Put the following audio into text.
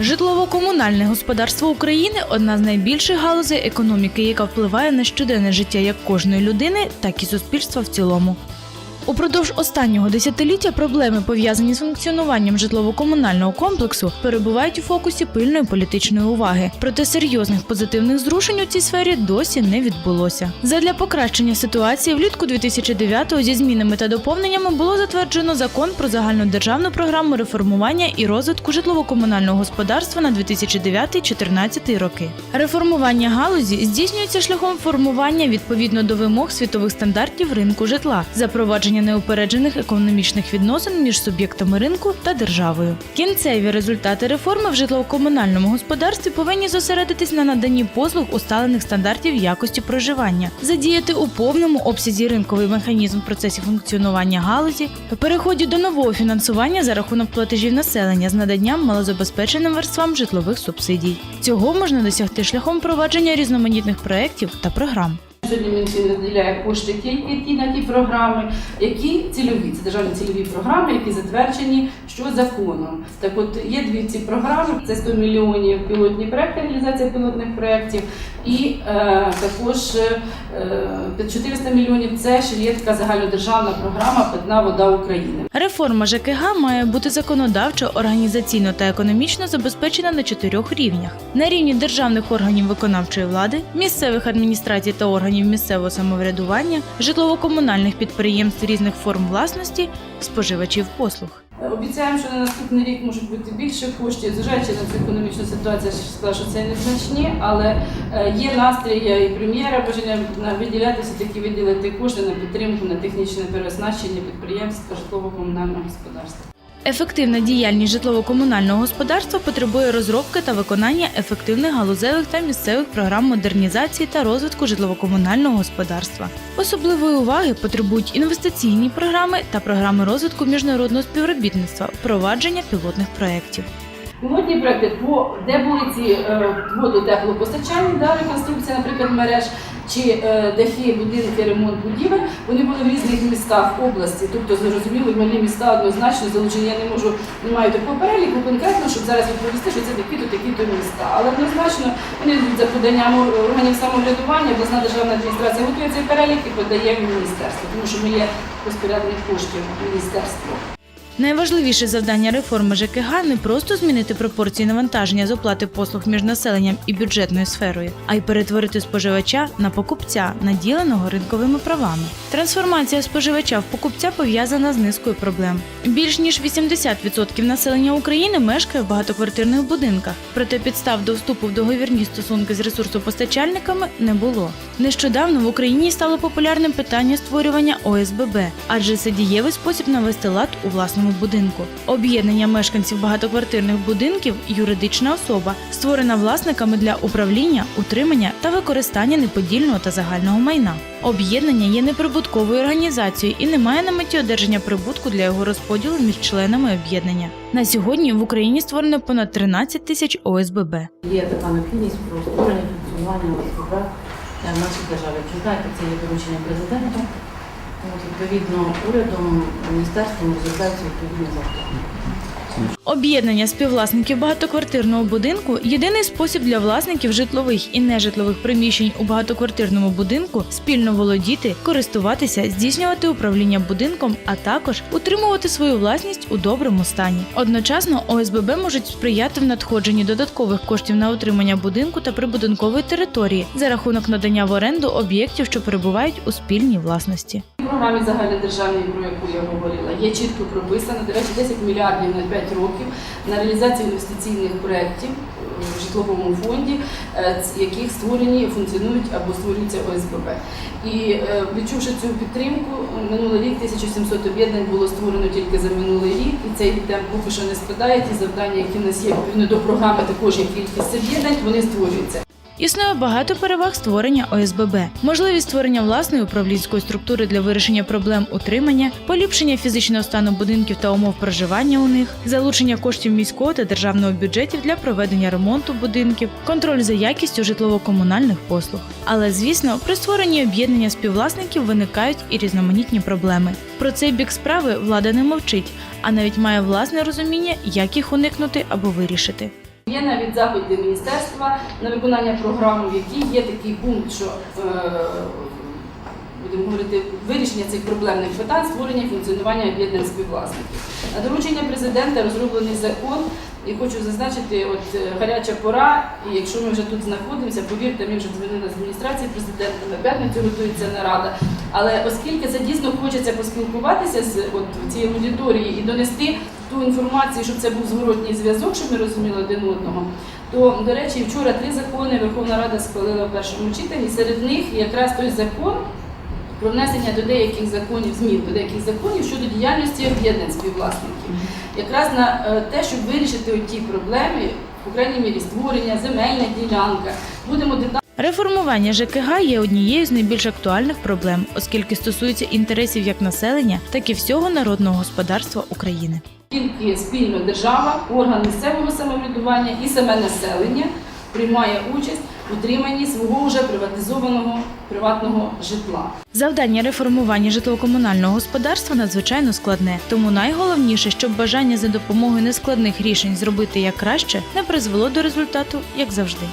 Житлово-комунальне господарство України одна з найбільших галузей економіки, яка впливає на щоденне життя як кожної людини, так і суспільства в цілому. Упродовж останнього десятиліття проблеми, пов'язані з функціонуванням житлово-комунального комплексу, перебувають у фокусі пильної політичної уваги. Проте серйозних позитивних зрушень у цій сфері досі не відбулося. Задля покращення ситуації влітку 2009-го зі змінами та доповненнями було затверджено закон про загальнодержавну програму реформування і розвитку житлово-комунального господарства на 2009-2014 роки. Реформування галузі здійснюється шляхом формування відповідно до вимог світових стандартів ринку житла, запровадження неупереджених економічних відносин між суб'єктами ринку та державою. Кінцеві результати реформи в житлово-комунальному господарстві повинні зосередитись на наданні послуг усталених стандартів якості проживання, задіяти у повному обсязі ринковий механізм в процесі функціонування галузі, переході до нового фінансування за рахунок платежів населення з наданням малозабезпеченим верствам житлових субсидій. Цього можна досягти шляхом провадження різноманітних проєктів та програм. Сьогодні Мінфін виділяє кошти тільки на ті програми, які цільові, це державні цільові програми, які затверджені що законом. Так от є дві ці програми: це 100 мільйонів пілотні проекти, реалізація пілотних проєктів, і е, також е, 400 мільйонів це ще є така загальнодержавна програма Питна вода України. Реформа ЖКГ має бути законодавчо, організаційно та економічно забезпечена на чотирьох рівнях: на рівні державних органів виконавчої влади, місцевих адміністрацій та органів місцевого самоврядування, житлово-комунальних підприємств різних форм власності, споживачів послуг. Обіцяємо, що на наступний рік можуть бути більше коштів, зважаючи на цю економічну ситуацію, я сказала, що це незначні, але е, є настрій і прем'єра бажання виділяти все-таки виділити кошти на підтримку на технічне переоснащення підприємств житлово-комунального господарства. Ефективна діяльність житлово-комунального господарства потребує розробки та виконання ефективних галузевих та місцевих програм модернізації та розвитку житлово-комунального господарства. Особливої уваги потребують інвестиційні програми та програми розвитку міжнародного співробітництва, впровадження пілотних проєктів. Пілотні проекти, по де були ці е, водо-теплопостачальні, да, реконструкція, наприклад, мереж чи е, дахи, будинки, ремонт будівель, вони були в різних містах області. Тобто, зрозуміло, малі міста однозначно залучені. Я не можу, не маю такого переліку конкретно, щоб зараз відповісти, що це такі-то, такі-то міста. Але однозначно вони йдуть за поданням органів самоврядування, обласна державна адміністрація готує цей перелік і подає в міністерство, тому що ми є розпорядник коштів міністерства. Найважливіше завдання реформи ЖКГ не просто змінити пропорції навантаження з оплати послуг між населенням і бюджетною сферою, а й перетворити споживача на покупця, наділеного ринковими правами. Трансформація споживача в покупця пов'язана з низкою проблем. Більш ніж 80% населення України мешкає в багатоквартирних будинках, проте підстав до вступу в договірні стосунки з ресурсопостачальниками не було. Нещодавно в Україні стало популярним питання створювання ОСББ, адже це дієвий спосіб навести лад у власному будинку. Об'єднання мешканців багатоквартирних будинків юридична особа, створена власниками для управління, утримання та використання неподільного та загального майна. Об'єднання є неприбутковою організацією і не має на меті одержання прибутку для його розподілу між членами об'єднання. На сьогодні в Україні створено понад 13 тисяч ОСББ. Є така необхідність про створення функціонування ОСББ в нашій державі. Знаєте, це є доручення президента. Відповідно, урядом, міністерством розробляються відповідні закони. Об'єднання співвласників багатоквартирного будинку єдиний спосіб для власників житлових і нежитлових приміщень у багатоквартирному будинку спільно володіти, користуватися, здійснювати управління будинком, а також утримувати свою власність у доброму стані. Одночасно ОСББ можуть сприяти в надходженні додаткових коштів на утримання будинку та прибудинкової території за рахунок надання в оренду об'єктів, що перебувають у спільній власності. Програмі загальнодержавної, про яку я говорила, є чітко прописано, до речі, 10 мільярдів на 5 років на реалізацію інвестиційних проєктів в житловому фонді, е, яких створені, функціонують або створюються ОСББ. І е, відчувши цю підтримку, минулий рік 1700 об'єднань було створено тільки за минулий рік, і цей темп поки що не спадає. Ті завдання, які в нас є відповідно до програми, також є кількість об'єднань, вони створюються. Існує багато переваг створення ОСББ, можливість створення власної управлінської структури для вирішення проблем утримання, поліпшення фізичного стану будинків та умов проживання у них, залучення коштів міського та державного бюджетів для проведення ремонту будинків, контроль за якістю житлово-комунальних послуг. Але звісно, при створенні об'єднання співвласників виникають і різноманітні проблеми. Про цей бік справи влада не мовчить, а навіть має власне розуміння, як їх уникнути або вирішити. Є навіть заходи міністерства на виконання програми, в якій є такий пункт, що е, будемо говорити вирішення цих проблемних питань, створення функціонування об'єднань співвласників. На доручення президента розроблений закон. І хочу зазначити, от е, гаряча пора, і якщо ми вже тут знаходимося, повірте, ми вже дзвонили з адміністрації президента, на п'ятницю готується нарада. Але оскільки це дійсно хочеться поспілкуватися з от цією аудиторією і донести ту інформацію, щоб це був зворотній зв'язок, щоб ми розуміли один одного. То, до речі, вчора три закони Верховна Рада схвалила в першому читанні. Серед них якраз той закон про внесення до деяких законів змін до деяких законів щодо діяльності об'єднань співвласників. Якраз на е, те, щоб вирішити ті проблеми, по крайній мірі створення, земельна ділянка. Будемо детально. Реформування ЖКГ є однією з найбільш актуальних проблем, оскільки стосується інтересів як населення, так і всього народного господарства України. Тільки спільно держава, орган місцевого самоврядування і саме населення приймає участь у утриманні свого вже приватизованого приватного житла. Завдання реформування житлово-комунального господарства надзвичайно складне, тому найголовніше, щоб бажання за допомогою нескладних рішень зробити як краще, не призвело до результату, як завжди.